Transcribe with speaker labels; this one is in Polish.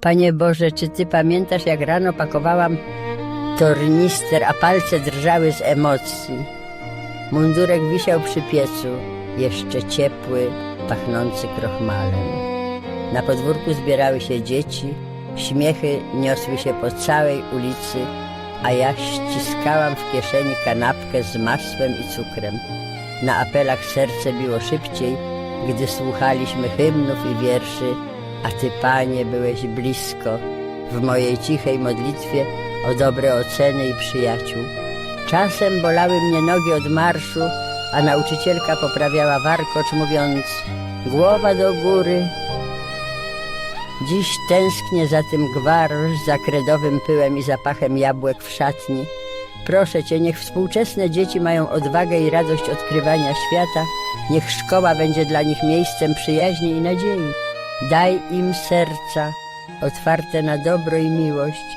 Speaker 1: Panie Boże, czy Ty pamiętasz, jak rano pakowałam tornister, a palce drżały z emocji? Mundurek wisiał przy piecu, jeszcze ciepły, pachnący krochmalem. Na podwórku zbierały się dzieci, śmiechy niosły się po całej ulicy, a ja ściskałam w kieszeni kanapkę z masłem i cukrem. Na apelach serce biło szybciej, gdy słuchaliśmy hymnów i wierszy, a Ty, Panie, byłeś blisko w mojej cichej modlitwie o dobre oceny i przyjaciół. Czasem bolały mnie nogi od marszu, a nauczycielka poprawiała warkocz, mówiąc głowa do góry. Dziś tęsknię za tym gwarą z zakredowym pyłem i zapachem jabłek w szatni. Proszę Cię, niech współczesne dzieci mają odwagę i radość odkrywania świata, niech szkoła będzie dla nich miejscem przyjaźni i nadziei. Daj im serca otwarte na dobro i miłość,